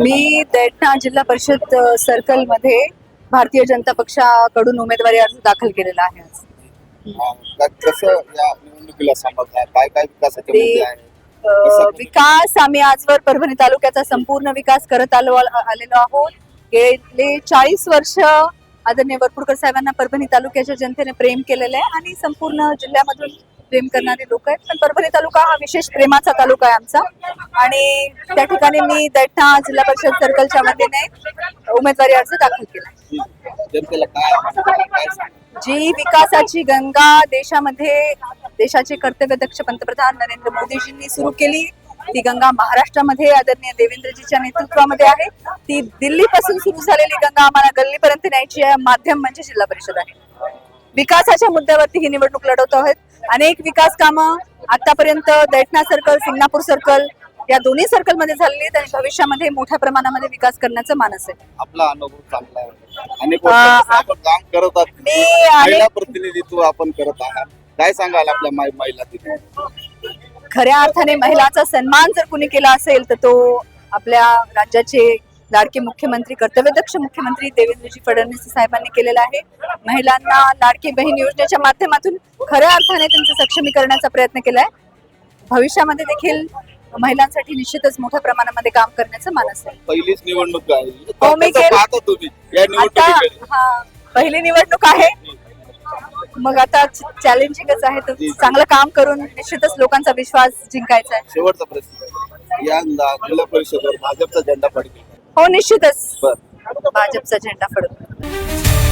मी दैठणा जिल्हा परिषद अ, सर्कलमध्ये भारतीय जनता पक्षाकडून उमेदवारी अर्ज दाखल केलेला आहे. आज. अं, क- कसं या निवडणुकीला समजणार काय काय विकासाचे ते मुद्दे आहेत? अ, विकास आम्ही आजवर परभणी तालुक्याचा संपूर्ण विकास करत आलो आलेलो आहोत. गेले चाळीस वर्ष आदरणीय वरपुडकर साहेबांना परभणी तालुक्याच्या जनतेने प्रेम केलेलं आहे आणि संपूर्ण जिल्ह्यामधून प्रेम करणारे लोक आहेत. पण परभणी तालुका हा विशेष प्रेमाचा तालुका आहे आमचा. आणि त्या ठिकाणी मी दैठणा जिल्हा परिषद सर्कलच्या वतीने उमेदवारी अर्ज दाखल केला? जी विकासाची गंगा देशामध्ये देशाचे कर्तव्यदक्ष पंतप्रधान नरेंद्र मोदीजींनी सुरू केली. ती गंगा महाराष्ट्रामध्ये आदरणीय देवेंद्रजीच्या नेतृत्वामध्ये आहे. ती दिल्लीपासून सुरू झालेली गंगा आम्हाला गल्लीपर्यंत न्यायची आहे. माध्यम म्हणजे जिल्हा परिषद आहे. विकासाच्या मुद्द्यावरती ही निवडणूक लढवत आहोत. अनेक विकास कामं आतापर्यंत दैठणा सर्कल सिंगणापूर सर्कल या दोन्ही सर्कलमध्ये झालेली आहेत आणि भविष्यामध्ये मोठ्या प्रमाणामध्ये विकास करण्याचं मानस आहे. आपला अनुभव चांगला आहे. काम करत आहात. प्रतिनिधित्व आपण करत आहात. काय सांगाल आपल्या महिला खऱ्या अर्थाने महिलाचा सन्मान जर कुणी केला असेल तर तो आपल्या राज्याचे लाडके मुख्यमंत्री कर्तव्यदक्ष मुख्यमंत्री देवेंद्रजी फडणवीस साहेबांनी केलेला आहे. महिलांना लाडकी बहीण योजनेच्या माध्यमातून खऱ्या अर्थाने त्यांचं सक्षमीकरणाचा प्रयत्न केलाय. भविष्यामध्ये देखील महिलांसाठी निश्चितच मोठ्या प्रमाणामध्ये काम करण्याचं मानस आहे. पहिलीच निवडणूक आहे. हो, केलं. पहिली निवडणूक आहे. मग आता चॅलेंजिंगच आहे तर चांगलं काम करून निश्चितच लोकांचा विश्वास जिंकायचा आहे. शेवटचा प्रश्न. यंदा जिल्हा परिषदवर भाजपचा झेंडा पडतील हो निश्चितच. भाजपचा झेंडा फडकतो